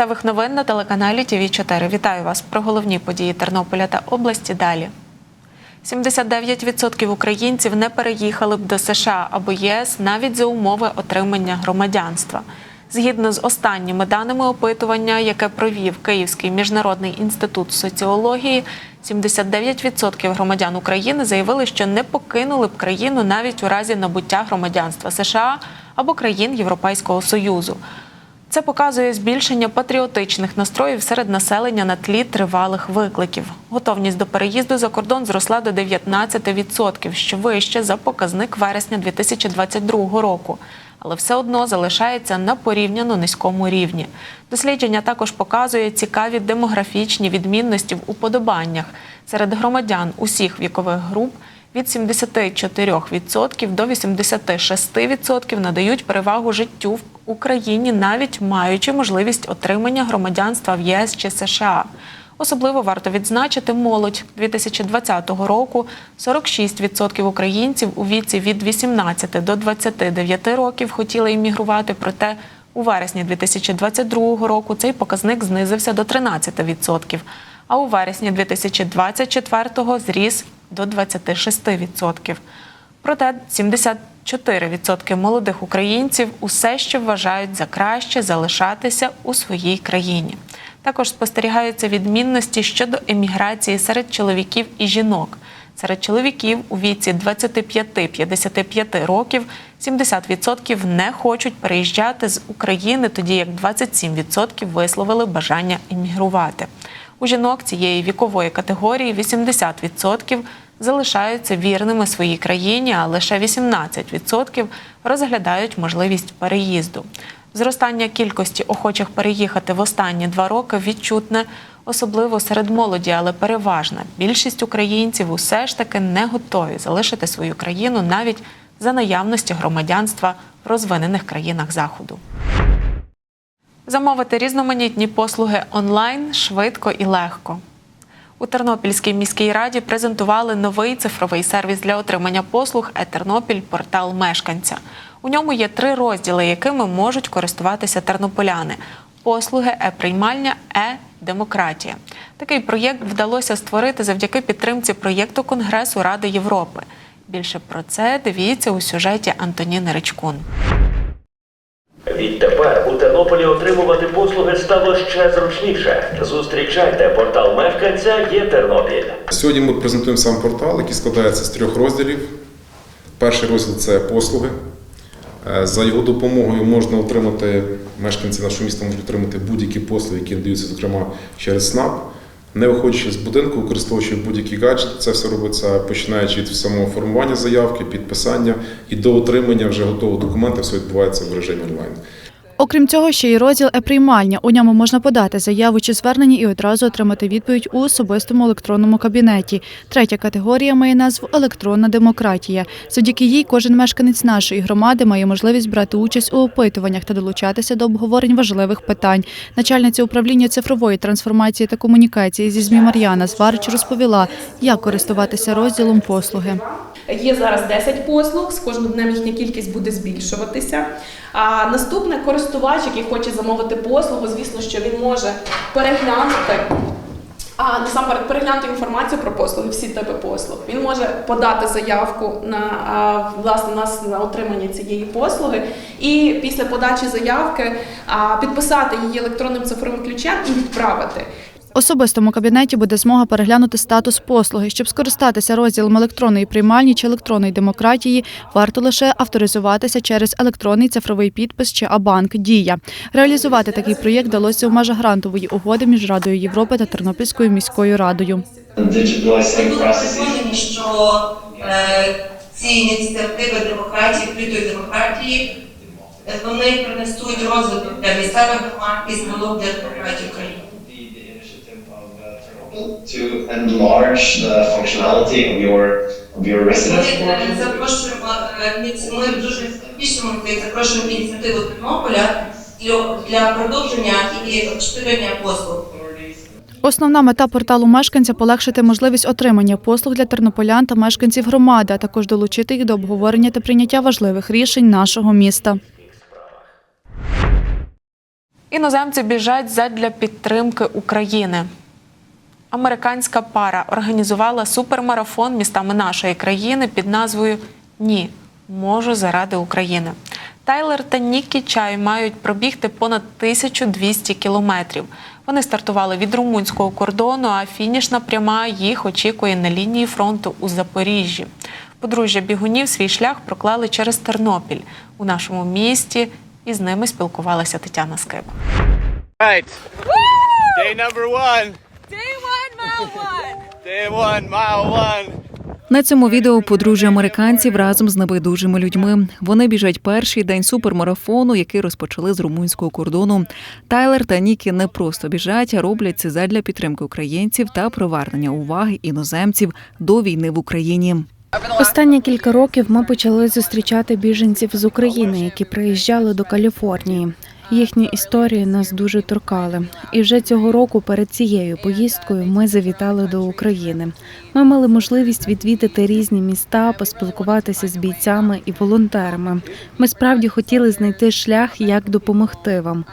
Місцевих новин на телеканалі ТВ 4 Вітаю вас про головні події Тернополя та області. Далі 79% українців не переїхали б до США або ЄС навіть за умови отримання громадянства. Згідно з останніми даними опитування, яке провів Київський міжнародний інститут соціології, 79% громадян України заявили, що не покинули б країну навіть у разі набуття громадянства США або країн Європейського Союзу. Це показує збільшення патріотичних настроїв серед населення на тлі тривалих викликів. Готовність до переїзду за кордон зросла до 19%, що вище за показник вересня 2022 року, але все одно залишається на порівняно низькому рівні. Дослідження також показує цікаві демографічні відмінності в уподобаннях серед громадян усіх вікових груп. Від 74% до 86% надають перевагу життю в Україні, навіть маючи можливість отримання громадянства в ЄС чи США. Особливо варто відзначити молодь 2020 року. 46% українців у віці від 18 до 29 років хотіли іммігрувати, проте у вересні 2022 року цей показник знизився до 13%, а у вересні 2024 зріс до 26%. Проте 74% молодих українців усе ще вважають за краще залишатися у своїй країні. Також спостерігаються відмінності щодо еміграції серед чоловіків і жінок. Серед чоловіків у віці 25-55 років 70% не хочуть переїжджати з України, тоді як 27% висловили бажання іммігрувати. У жінок цієї вікової категорії 80% залишаються вірними своїй країні, а лише 18% розглядають можливість переїзду. Зростання кількості охочих переїхати в останні два роки відчутне, особливо серед молоді, але переважна. Більшість українців усе ж таки не готові залишити свою країну навіть за наявності громадянства в розвинених країнах Заходу. Замовити різноманітні послуги онлайн швидко і легко. У Тернопільській міській раді презентували новий цифровий сервіс для отримання послуг «Е-Тернопіль портал мешканця. У ньому є три розділи, якими можуть користуватися тернополяни: послуги, е-приймальня, е-демократія. Такий проєкт вдалося створити завдяки підтримці проєкту Конгресу Ради Європи. Більше про це дивіться у сюжеті Антоніни Ричкун. Відтепер у Тернополі отримувати послуги стало ще зручніше. Зустрічайте портал мешканця є Тернопіль. Сьогодні ми презентуємо сам портал, який складається з трьох розділів. Перший розділ це послуги. Е, За його допомогою можна отримати, мешканці нашого міста можуть отримати будь-які послуги, які надаються, зокрема, через СНАП. Не виходячи з будинку, використовуючи будь-який гаджет, це все робиться починаючи від самого формування заявки, підписання і до отримання вже готового документа, все відбувається в режимі онлайн. Окрім цього, ще й розділ е-приймальня. У ньому можна подати заяву чи звернення і одразу отримати відповідь у особистому електронному кабінеті. Третя категорія має назву електронна демократія. Завдяки їй кожен мешканець нашої громади має можливість брати участь у опитуваннях та долучатися до обговорень важливих питань. Начальниця управління цифрової трансформації та комунікації зі ЗМІ Мар'яна Зварич розповіла, як користуватися розділом послуги. Є зараз 10 послуг, з кожним днем їхня кількість буде збільшуватися. А наступне користувач, який хоче замовити послугу, звісно, що він може переглянути. А насамперед переглянути інформацію про послуги, всі типи послуг. Він може подати заявку на власне нас на отримання цієї послуги, і після подачі заявки підписати її електронним цифровим ключем і відправити. В особистому кабінеті буде змога переглянути статус послуги. Щоб скористатися розділом електронної приймальні чи електронної демократії, варто лише авторизуватися через електронний цифровий підпис чи Абанк Дія. Реалізувати такий проєкт вдалося у межах грантової угоди між Радою Європи та Тернопільською міською радою. Дуже що е, ці ініціативи демократії, відкритої демократії, вони принесуть розвиток для місцевих громад і зв'язок для демократії України. To enlarge the functionality of your of your residence е, запрошуємо, е, ми дуже і запрошуємо ініціативу Тернополя для, продовження і розширення послуг. Основна мета порталу мешканця полегшити можливість отримання послуг для тернополян та мешканців громади, а також долучити їх до обговорення та прийняття важливих рішень нашого міста. Іноземці біжать задля підтримки України. Американська пара організувала супермарафон містами нашої країни під назвою Ні, можу заради України. Тайлер та Нікі Чай мають пробігти понад 1200 кілометрів. Вони стартували від румунського кордону, а фінішна пряма їх очікує на лінії фронту у Запоріжжі. Подружжя бігунів свій шлях проклали через Тернопіль у нашому місті. І з ними спілкувалася Тетяна Скиба. Right. Day number one. Day one, mile one. Day one, mile one. На цьому відео подружжя американців разом з небайдужими людьми. Вони біжать перший день супермарафону, який розпочали з румунського кордону. Тайлер та Нікі не просто біжать, а роблять це задля підтримки українців та привернення уваги іноземців до війни в Україні. Останні кілька років ми почали зустрічати біженців з України, які приїжджали до Каліфорнії. Їхні історії нас дуже торкали. І вже цього року перед цією поїздкою ми завітали до України. Ми мали можливість відвідати різні міста, поспілкуватися з бійцями і волонтерами. Ми справді хотіли знайти шлях, як допомогти вам.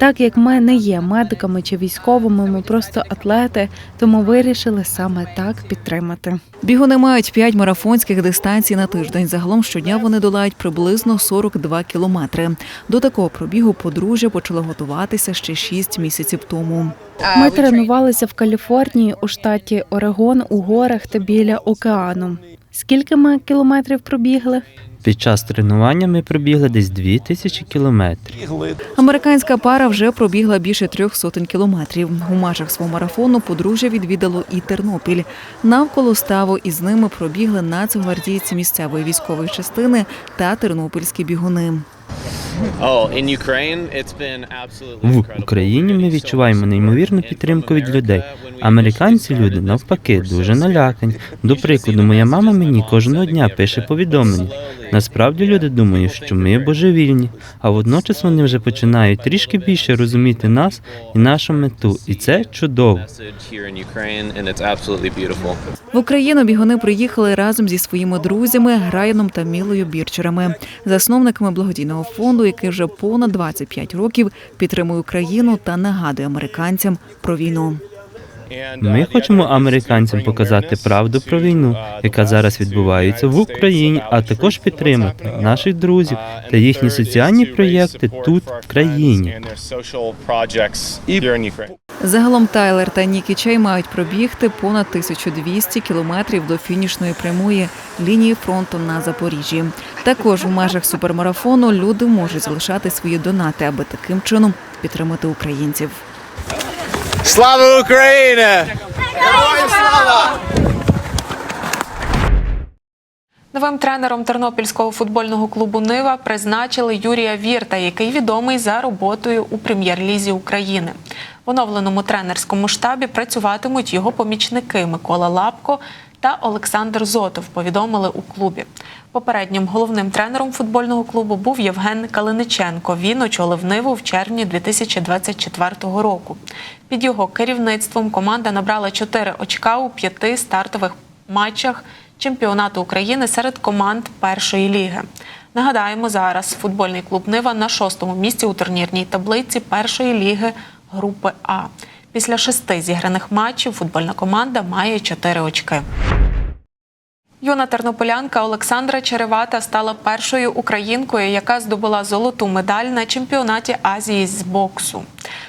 Так як ми не є медиками чи військовими, ми просто атлети, тому вирішили саме так підтримати. Бігуни мають 5 марафонських дистанцій на тиждень. Загалом щодня вони долають приблизно 42 кілометри. До такого пробігу подружжя почало готуватися ще 6 місяців тому. Ми тренувалися в Каліфорнії у штаті Орегон у горах та біля океану. Скільки ми кілометрів пробігли? Під час тренування ми пробігли десь 2000 кілометрів. Американська пара вже пробігла більше трьох сотень кілометрів. У межах свого марафону подружжя відвідало і Тернопіль. Навколо ставу із ними пробігли нацгвардійці місцевої військової частини та тернопільські бігуни. Oh, В. Україні ми відчуваємо неймовірну підтримку від людей. Американці люди навпаки дуже налякані. До прикладу, моя мама мені кожного дня пише повідомлення. Насправді люди думають, що ми божевільні, а водночас вони вже починають трішки більше розуміти нас і нашу мету, і це чудово. В Україну бігуни приїхали разом зі своїми друзями Грайаном та Мілою Бірчерами, засновниками благодійного фонду, який вже понад 25 років підтримує Україну та нагадує американцям про війну. Ми хочемо американцям показати правду про війну, яка зараз відбувається в Україні, а також підтримати наших друзів та їхні соціальні проєкти тут, в країні. Загалом Тайлер та Нікі Чей мають пробігти понад 1200 кілометрів до фінішної прямої лінії фронту на Запоріжжі. Також у межах супермарафону люди можуть залишати свої донати, аби таким чином підтримати українців. Слава Україні! Героям слава! Новим тренером тернопільського футбольного клубу Нива призначили Юрія Вірта, який відомий за роботою у прем'єр-лізі України. В оновленому тренерському штабі працюватимуть його помічники Микола Лапко та Олександр Зотов. Повідомили у клубі. Попереднім головним тренером футбольного клубу був Євген Калиниченко. Він очолив Ниву в червні 2024 року. Під його керівництвом команда набрала 4 очка у п'яти стартових матчах чемпіонату України серед команд першої ліги. Нагадаємо, зараз футбольний клуб Нива на шостому місці у турнірній таблиці першої ліги групи А. Після шести зіграних матчів футбольна команда має чотири очки. Юна тернополянка Олександра Черевата стала першою українкою, яка здобула золоту медаль на чемпіонаті Азії з боксу.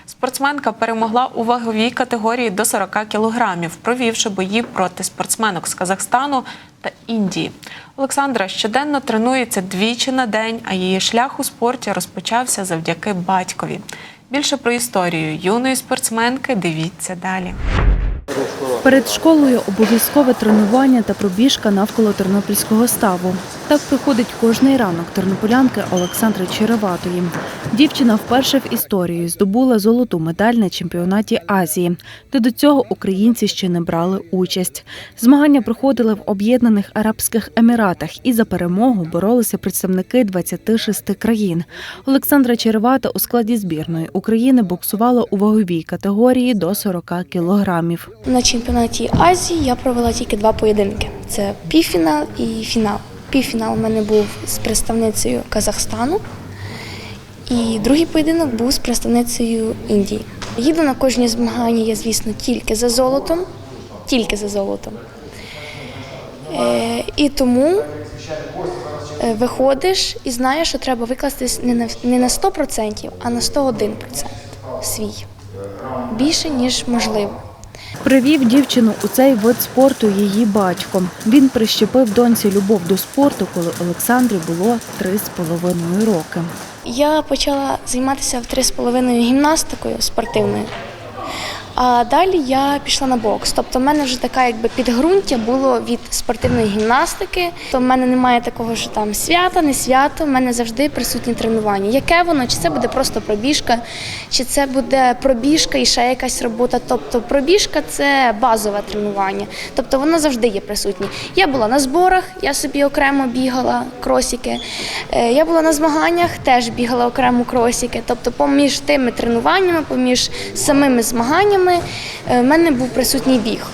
Спортсменка перемогла у ваговій категорії до 40 кілограмів, провівши бої проти спортсменок з Казахстану та Індії. Олександра щоденно тренується двічі на день, а її шлях у спорті розпочався завдяки батькові. Більше про історію юної спортсменки дивіться далі. Перед школою обов'язкове тренування та пробіжка навколо тернопільського ставу. Так проходить кожний ранок тернополянки Олександри Череватої. Дівчина вперше в історії здобула золоту медаль на чемпіонаті Азії, де до цього українці ще не брали участь. Змагання проходили в Об'єднаних Арабських Еміратах, і за перемогу боролися представники 26 країн. Олександра Черевата у складі збірної України боксувала у ваговій категорії до 40 кілограмів. На чемпіонаті Азії я провела тільки два поєдинки: це півфінал і фінал. Півфінал у мене був з представницею Казахстану, І другий поєдинок був з представницею Індії. Їду на кожні змагання, я, звісно, тільки за золотом, тільки за золотом. Е, і тому е, виходиш і знаєш, що треба викластись не на, не на 100%, а на 101% свій. Більше, ніж можливо. Привів дівчину у цей вид спорту її батько. Він прищепив доньці любов до спорту, коли Олександрі було три з половиною роки. Я почала займатися в три з половиною гімнастикою спортивною. А далі я пішла на бокс. Тобто, в мене вже така якби підґрунтя було від спортивної гімнастики. То в мене немає такого, що там свята, не свято. В мене завжди присутні тренування. Яке воно? Чи це буде просто пробіжка, чи це буде пробіжка і ще якась робота. Тобто пробіжка це базове тренування. Тобто воно завжди є присутнє. Я була на зборах, я собі окремо бігала кросіки. Е, Я була на змаганнях, теж бігала окремо кросіки. Тобто, поміж тими тренуваннями, поміж самими змаганнями, е, в мене був присутній біг.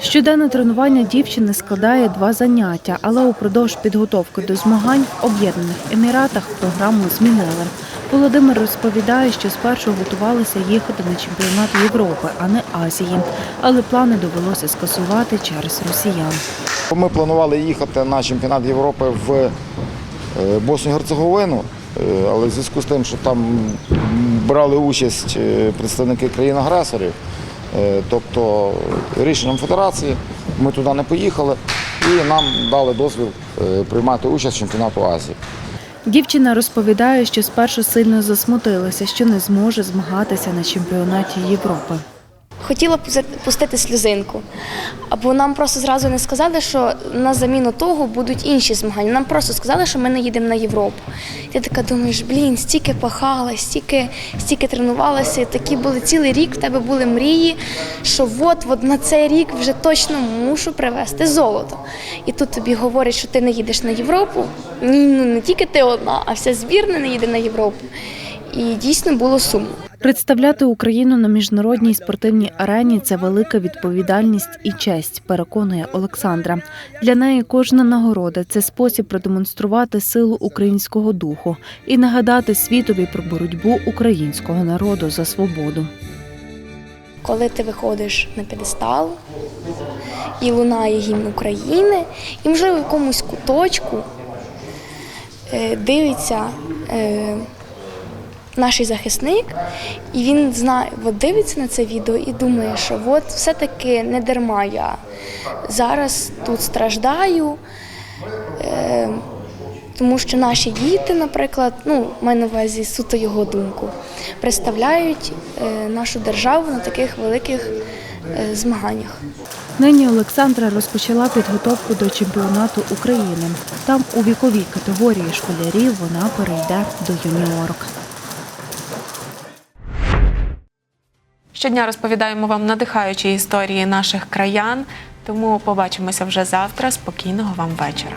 Щоденне тренування дівчини складає два заняття, але упродовж підготовки до змагань в Об'єднаних Еміратах програму змінили. Володимир розповідає, що спершу готувалися їхати на чемпіонат Європи, а не Азії. Але плани довелося скасувати через росіян. Ми планували їхати на чемпіонат Європи в е, Боснію Герцеговину, е, але в зв'язку з тим, що там брали участь е, представники країн-агресорів, е, тобто рішенням федерації, ми туди не поїхали і нам дали дозвіл е, приймати участь в чемпіонату Азії. Дівчина розповідає, що спершу сильно засмутилася, що не зможе змагатися на чемпіонаті Європи. Хотіла пустити сльозинку, або нам просто зразу не сказали, що на заміну того будуть інші змагання. Нам просто сказали, що ми не їдемо на Європу. Ти така думаєш, блін, стільки пахала, стільки, стільки тренувалася, такі були цілий рік, в тебе були мрії, що от, от на цей рік вже точно мушу привезти золото. І тут тобі говорять, що ти не їдеш на Європу. Ні, ну не тільки ти одна, а вся збірна не їде на Європу. І дійсно було сумно. Представляти Україну на міжнародній спортивній арені це велика відповідальність і честь, переконує Олександра. Для неї кожна нагорода це спосіб продемонструвати силу українського духу і нагадати світові про боротьбу українського народу за свободу. коли ти виходиш на п'єдестал і лунає гімн України, і можливо в якомусь куточку е, дивиться е, наш захисник, і він знає, от дивиться на це відео і думає, що от все-таки не дарма я зараз тут страждаю. Е, тому що наші діти, наприклад, ну маю на увазі суто його думку, представляють е, нашу державу на таких великих е, змаганнях. Нині Олександра розпочала підготовку до чемпіонату України. Там у віковій категорії школярів вона перейде до юніорок. Щодня розповідаємо вам надихаючі історії наших краян. Тому побачимося вже завтра. Спокійного вам вечора.